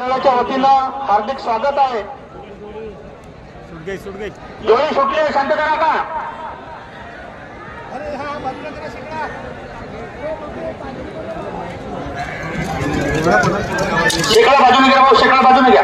मंडळाच्या वतीनं हार्दिक स्वागत आहे. डोळे सुटले शांत करा का? शेकडा बाजूने घ्या भाऊ शेकडा बाजूने घ्या.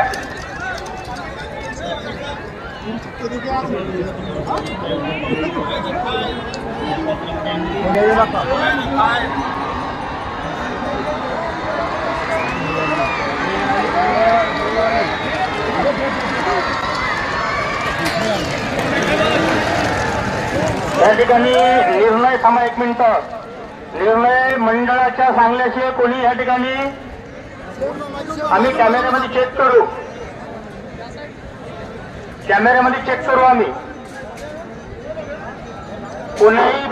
या ठिकाणी निर्णय थांबा एक मिनिट. निर्णय मंडळाच्या सांगल्याशिवाय कोणी या ठिकाणी आम्ही कॅमेऱ्यामध्ये चेक करू. कॅमेऱ्यामध्ये चेक करू आम्ही. कोणाही